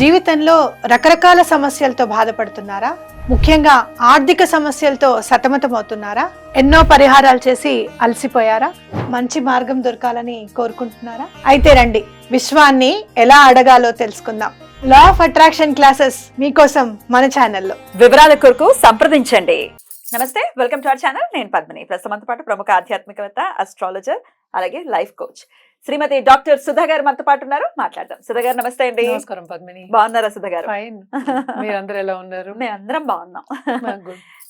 జీవితంలో రకరకాల సమస్యలతో బాధపడుతున్నారా? ముఖ్యంగా ఆర్థిక సమస్యలతో సతమతమవుతున్నారా? ఎన్నో పరిహారాలు చేసి అలసిపోయారా? మంచి మార్గం దొరకాలని కోరుకుంటున్నారా? అయితే రండి విశ్వాన్ని ఎలా అడగాలో తెలుసుకుందాం. లా ఆఫ్ అట్రాక్షన్ క్లాసెస్ మీకోసం మన ఛానల్లో వివరాల కొరకు సంప్రదించండి. నమస్తే వెల్కమ్ టు అవర్ ఛానల్ నేను పద్మిని. ప్రస్తుతం పాటు ప్రముఖ ఆధ్యాత్మికవేత్త అస్ట్రాలజర్ అలాగే life coach. Shrimati doctor Sudha garu మనతో పాటు ఉన్నారు. మాట్లాడదాం. సుధా గారు నమస్తే అండి. నమస్కారం పద్మిని. బాగున్నారా సుధా గారు ఫైన్ మీరందరూ ఎలా ఉన్నారు? మేము అందరం బాగున్నాం.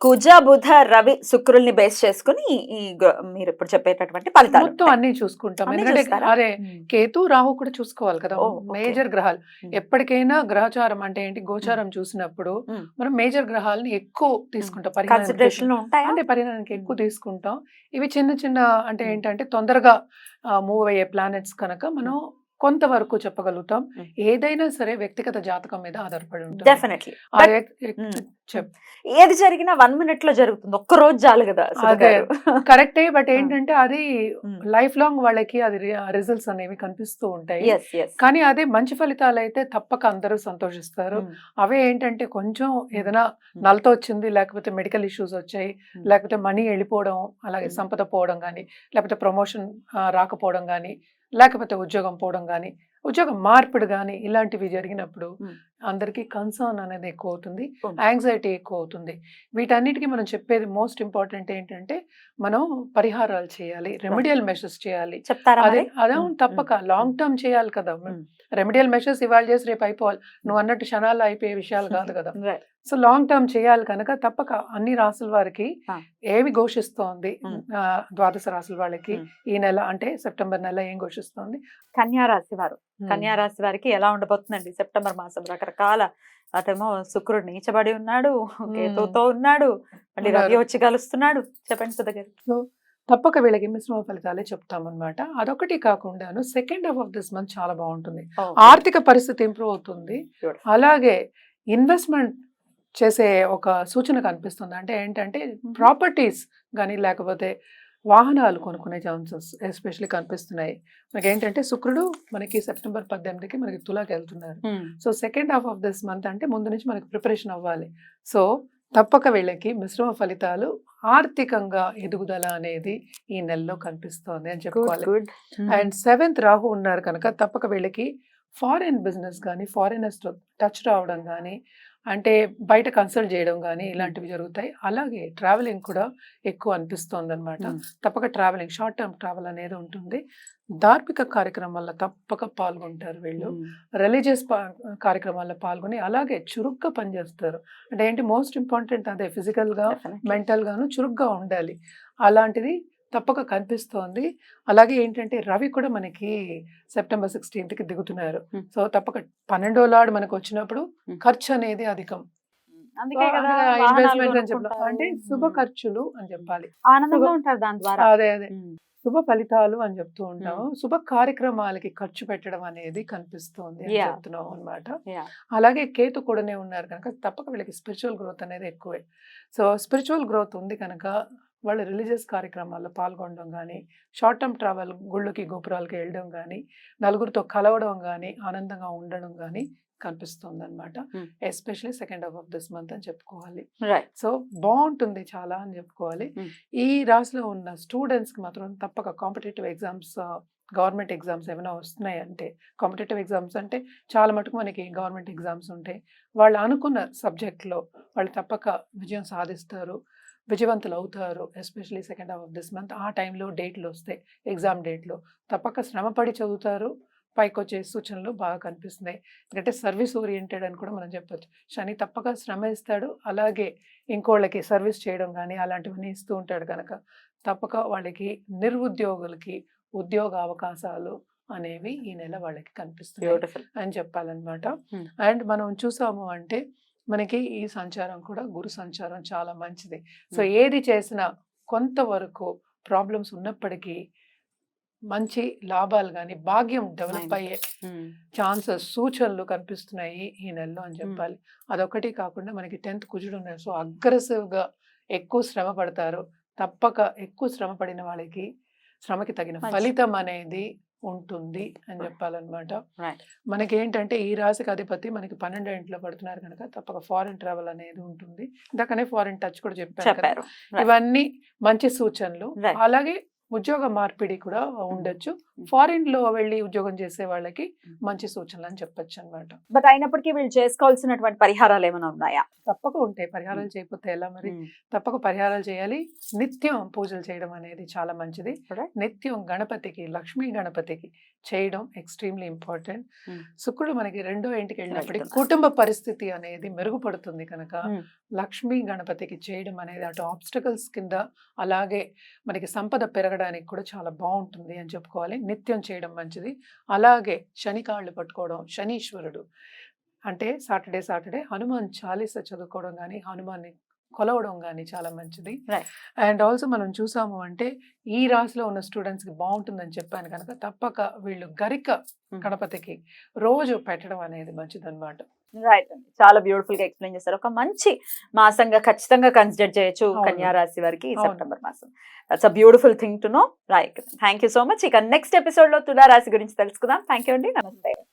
కుజ బుధ రవి శుక్రుల్ని బేస్ చేసుకుని ఈ మీరు ఇప్పుడు చెప్పేటటువంటి ఫలితాలు మొత్తం అన్ని చూసుకుంటాం? అరే. కేతు రాహు కూడా చూసుకోవాలి కదా. మేజర్ గ్రహాలు. ఎప్పటికైనా గ్రహచారం అంటే ఏంటి గోచారం చూసినప్పుడు. మనం మేజర్ గ్రహాలని ఎక్కువ తీసుకుంటాం అంటే పరిగణనకి ఎక్కువ. తీసుకుంటాం ఇవి చిన్న చిన్న అంటే. ఏంటంటే తొందరగా మూవ్ అయ్యే ప్లానెట్స్ కనుక మనం కొంతవరకు చెప్పగలుగుతాం. ఏదైనా సరే వ్యక్తిగత జాతకం మీద ఆధారపడి ఉంటుంది డెఫినెట్లీ ఏది జరిగినా వన్ మినిట్లో జరుగుతుంది ఒక్క రోజు చాలు కదా. కరెక్టే బట్ ఏంటంటే అది. లైఫ్ లాంగ్ వాళ్ళకి అది రిజల్ట్స్ అనేవి కనిపిస్తూ ఉంటాయి. కానీ అదే మంచి ఫలితాలు అయితే తప్పక అందరూ సంతోషిస్తారు. అవే ఏంటంటే కొంచెం ఏదైనా నలతో వచ్చింది లేకపోతే మెడికల్ ఇష్యూస్ వచ్చాయి. లేకపోతే మనీ వెళ్ళిపోవడం అలాగే. సంపద పోవడం కానీ లేకపోతే ప్రమోషన్ రాకపోవడం కానీ లేకపోతే ఉద్యోగం పోవడం కానీ ఉద్యోగం మార్పిడి కానీ ఇలాంటివి జరిగినప్పుడు. అందరికీ కన్సర్న్ అనేది ఎక్కువ అవుతుంది. యాంగ్జైటీ ఎక్కువ అవుతుంది వీటన్నిటికీ మనం చెప్పేది మోస్ట్ ఇంపార్టెంట్ ఏంటంటే మనం పరిహారాలు చేయాలి రెమెడియల్ మెషర్స్ చేయాలి అదే? అదే తప్పక లాంగ్ టర్మ్ చేయాలి కదా. రెమెడియల్ మెషర్స్ ఇవాళ చేసి రేపు అయిపోవాలి నువ్వు అన్నట్టు క్షణాల్లో అయిపోయే విషయాలు కాదు కదా. సో లాంగ్ టర్మ్ చేయాలి కనుక తప్పక అన్ని రాసుల వారికి. ఏమి ఘోషిస్తోంది ద్వాదశ రాసుల వాళ్ళకి. ఈ నెల అంటే సెప్టెంబర్ నెల ఏం ఘోషిస్తోంది? కన్యా రాశి వారు. కన్యా రాశి వారికి ఎలా ఉండబోతుందండి? సెప్టెంబర్ మాసం రకరకాల అతేమో శుక్రుడు నీచబడి ఉన్నాడు కేతుతో ఉన్నాడు మళ్ళీ రవి. వచ్చి కలుస్తున్నాడు. చెప్పండి సుధ గారు. తప్పక వీళ్ళకి మిశ్రమ ఫలితాలే చెప్తామన్నమాట. అదొకటి కాకుండాను second half of this month చాలా బాగుంటుంది. ఆర్థిక పరిస్థితి ఇంప్రూవ్ అవుతుంది. అలాగే ఇన్వెస్ట్మెంట్ చేసే ఒక సూచన కనిపిస్తుంది. అంటే ఏంటంటే ప్రాపర్టీస్ కానీ లేకపోతే వాహనాలు కొనుక్కునే ఛాన్సెస్ ఎస్పెషల్లీ కనిపిస్తున్నాయి. మనకి ఏంటంటే శుక్రుడు మనకి సెప్టెంబర్ పద్దెనిమిదికి మనకి తులాకి వెళ్తున్నారు. So second half of this month అంటే ముందు నుంచి మనకి ప్రిపరేషన్ అవ్వాలి. సో తప్పక వీళ్ళకి మిశ్రమ ఫలితాలు ఆర్థికంగా ఎదుగుదల అనేది ఈ నెలలో కనిపిస్తోంది అని చెప్పుకోవాలి. అండ్ సెవెంత్ రాహు ఉన్నారు కనుక తప్పక వీళ్ళకి ఫారిన్ బిజినెస్ కానీ ఫారినర్స్ టచ్ రావడం కానీ అంటే బయట కన్సల్ట్ చేయడం కానీ ఇలాంటివి జరుగుతాయి. అలాగే ట్రావెలింగ్ కూడా ఎక్కువ అనిపిస్తోంది అనమాట. తప్పక ట్రావెలింగ్ షార్ట్ టర్మ్ ట్రావెల్ అనేది ఉంటుంది. ధార్మిక కార్యక్రమాల్లో తప్పక పాల్గొంటారు వీళ్ళు. రిలీజియస్ కార్యక్రమాల్లో పాల్గొని అలాగే చురుగ్గా పనిచేస్తారు. అంటే ఏంటి మోస్ట్ ఇంపార్టెంట్ అదే ఫిజికల్గా Definitely. మెంటల్ గాను చురుగ్గా ఉండాలి. అలాంటిది తప్పక కనిపిస్తోంది అలాగే ఏంటంటే రవి కూడా మనకి సెప్టెంబర్ సిక్స్టీన్త్కి దిగుతున్నారు. సో తప్పక పన్నెండో లాడ్ మనకు వచ్చినప్పుడు. ఖర్చు అనేది అధికం ఇన్వెస్ట్మెంట్ అని చెప్పాలి. అంటే శుభ ఖర్చులు అని చెప్పాలి ఆనందంగా శుభ- ఉంటారు దాని ద్వారా అదే అదే. శుభ ఫలితాలు అని చెప్తూ ఉంటాము శుభ కార్యక్రమాలకి ఖర్చు పెట్టడం అనేది కనిపిస్తుంది అని. చెప్తున్నాం అనమాట. అలాగే కేతు కూడానే ఉన్నారు కనుక తప్పక వీళ్ళకి స్పిరిచువల్ గ్రోత్ అనేది ఎక్కువే సో స్పిరిచువల్ గ్రోత్ ఉంది కనుక వాళ్ళు రిలీజియస్ కార్యక్రమాల్లో పాల్గొనడం కానీ షార్ట్ టర్మ్ ట్రావెల్ గుళ్ళకి గోపురాలకి వెళ్ళడం కానీ నలుగురితో కలవడం కానీ ఆనందంగా ఉండడం కానీ కనిపిస్తుంది అనమాట. Especially second half of this month అని చెప్పుకోవాలి. రైట్. సో బాగుంటుంది చాలా అని చెప్పుకోవాలి. ఈ రాశిలో ఉన్న స్టూడెంట్స్కి మాత్రం తప్పక కాంపిటేటివ్ ఎగ్జామ్స్ గవర్నమెంట్ ఎగ్జామ్స్ ఏమైనా వస్తున్నాయి అంటే కాంపిటేటివ్ ఎగ్జామ్స్ అంటే చాలా మటుకు మనకి గవర్నమెంట్ ఎగ్జామ్స్ ఉంటాయి. వాళ్ళు అనుకున్న సబ్జెక్ట్లో వాళ్ళు తప్పక విజయం సాధిస్తారు. విజయవంతులు అవుతారు especially second half of this month. ఆ టైంలో డేట్లు వస్తాయి ఎగ్జామ్ డేట్లు. తప్పక శ్రమపడి చదువుతారు. పైకి వచ్చే సూచనలు బాగా కనిపిస్తున్నాయి. ఎందుకంటే సర్వీస్ ఓరియంటెడ్ అని కూడా మనం చెప్పొచ్చు. శని తప్పక శ్రమ ఇస్తాడు. అలాగే ఇంకోళ్ళకి సర్వీస్ చేయడం కానీ అలాంటివన్నీ ఇస్తూ ఉంటాడు కనుక తప్పక వాళ్ళకి నిరుద్యోగులకి ఉద్యోగ అవకాశాలు అనేవి ఈ నెల వాళ్ళకి బ్యూటిఫుల్ అని చెప్పాలన్నమాట. Hmm. అండ్ మనం చూసాము అంటే మనకి ఈ సంచారం కూడా గురు సంచారం చాలా మంచిది సో. ఏది చేసినా కొంతవరకు ప్రాబ్లమ్స్ ఉన్నప్పటికీ మంచి లాభాలు కానీ భాగ్యం డెవలప్. అయ్యే ఛాన్సెస్ సూచనలు కనిపిస్తున్నాయి ఈ నెలలో అని చెప్పాలి అదొకటి కాకుండా మనకి టెన్త్ కుజుడు ఉన్నారు సో అగ్రెసివ్గా ఎక్కువ శ్రమ పడతారు తప్పక ఎక్కువ శ్రమ పడిన వాళ్ళకి శ్రమకి తగిన. ఫలితం అనేది ఉంటుంది అని చెప్పాలన్నమాట Right. మనకి ఏంటంటే ఈ రాశికి అధిపతి మనకి పన్నెండో ఇంట్లో పడుతున్నారు కనుక తప్పక ఫారిన్ ట్రావెల్ అనేది ఉంటుంది ఇందాకనే ఫారిన్ టచ్ కూడా. చెప్పారు. ఇవన్నీ మంచి సూచనలు. అలాగే ఉద్యోగ మార్పిడి కూడా ఉండొచ్చు. ఫారిన్లో వెళ్ళి ఉద్యోగం చేసే వాళ్ళకి మంచి సూచనలు అని చెప్పొచ్చు అనమాట బట్ అయినప్పటికీ వీళ్ళు చేసుకోవాల్సినటువంటి పరిహారాలు ఏమైనా ఉన్నాయా? తప్పక ఉంటాయి. పరిహారాలు చేయకపోతే ఎలా మరి? తప్పక పరిహారాలు చేయాలి. నిత్యం పూజలు చేయడం అనేది చాలా మంచిది. నిత్యం గణపతికి లక్ష్మీ గణపతికి చేయడం ఎక్స్ట్రీమ్లీ ఇంపార్టెంట్. శుక్రుడు మనకి రెండో ఇంటికి వెళ్ళినప్పటికీ. కుటుంబ పరిస్థితి అనేది మెరుగుపడుతుంది కనుక. లక్ష్మీ గణపతికి చేయడం అనేది అటు ఆబ్స్టకల్స్ కింద అలాగే మనకి సంపద పెరగడానికి కూడా చాలా బాగుంటుంది అని చెప్పుకోవాలి. నిత్యం చేయడం మంచిది. అలాగే శని కాళ్ళు పట్టుకోవడం శనీశ్వరుడు. అంటే సాటర్డే సాటర్డే హనుమాన్ చాలీస చదువుకోవడం కానీ హనుమాన్ని కొలవడం కానీ చాలా మంచిది. అండ్ ఆల్సో మనం చూసాము అంటే ఈ రాశిలో ఉన్న స్టూడెంట్స్కి బాగుంటుందని చెప్పాను కనుక తప్పక వీళ్ళు గరిక. గణపతికి రోజు పెట్టడం అనేది మంచిది అనమాట రైట్ అండి చాలా బ్యూటిఫుల్గా ఎక్స్ప్లెయిన్ చేశారు ఒక మంచి మాసంగా ఖచ్చితంగా కన్సిడర్ చేయొచ్చు. కన్యా రాశి వారికి. సెప్టెంబర్ మాసం. That's a beautiful thing to know right thank you so much ఇక నెక్స్ట్ ఎపిసోడ్లో తులా రాశి గురించి తెలుసుకుందాం. థ్యాంక్ యూ అండి. నమస్తే.